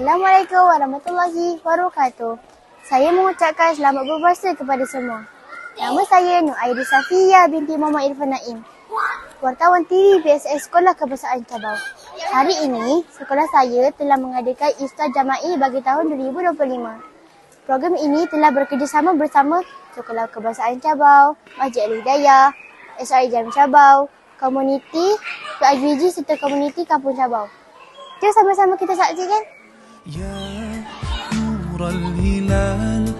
Assalamualaikum warahmatullahi wabarakatuh. Saya mengucapkan selamat berpuasa kepada semua. Nama saya Nur Airi Safia binti Muhammad Irfan Naim. Wartawan TV PSS Sekolah Kebangsaan Cabau. Hari ini, sekolah saya telah mengadakan Iftar Jama'i bagi tahun 2025. Program ini telah bekerjasama bersama Sekolah Kebangsaan Cabau, Masjid Al-Hidayah, SRI Jam Cabau, komuniti PIGG serta komuniti Kampung Cabau. Jom sama-sama kita saksikan. يا نور الهلال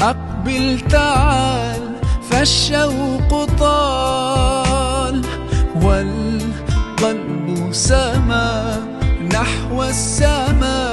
أقبل تعال فالشوق طال. والقلب سما نحو السماء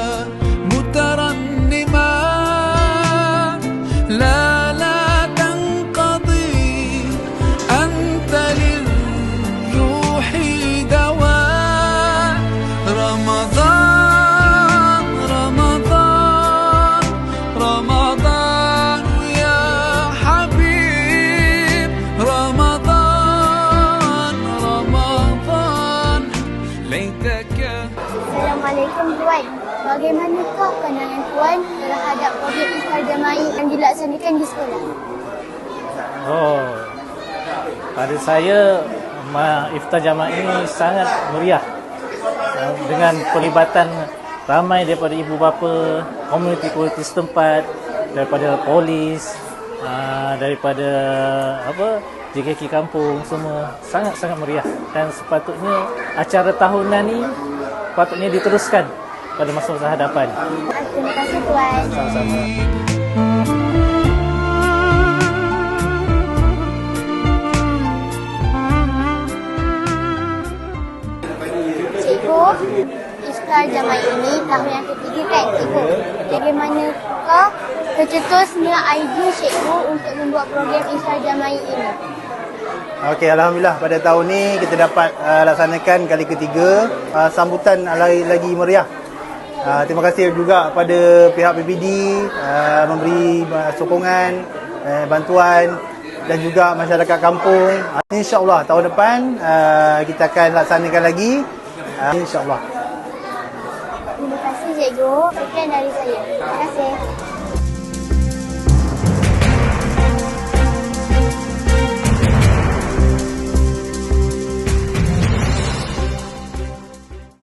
Assalamualaikum Tuan. Bagaimanakah pandangan Tuan terhadap program Iftar Jama'i yang dilaksanakan di sekolah? Oh, pada saya ma- iftar jamaah ini sangat meriah uh, dengan pelibatan ramai daripada ibu bapa, komuniti-komuniti setempat, daripada polis, uh, daripada apa JKK kampung semua sangat-sangat meriah dan sepatutnya acara tahunan ni patutnya diteruskan pada masa-masa hadapan. Terima kasih Tuan. Sama-sama. Cikgu, Iftar Jama'i ini tahun yang ketiga kan Cikgu? Bagaimanakah tercetusnya idea Cikgu untuk membuat program Iftar Jama'i ini? Okey, Alhamdulillah pada tahun ni kita dapat uh, laksanakan kali ketiga. Uh, sambutan lagi, lagi meriah. Uh, terima kasih juga kepada pihak PPD uh, memberi uh, sokongan, uh, bantuan dan juga masyarakat kampung. Uh, InsyaAllah tahun depan uh, kita akan laksanakan lagi. Uh, InsyaAllah. Terima kasih Cikgu. Sekian dari saya. Terima kasih.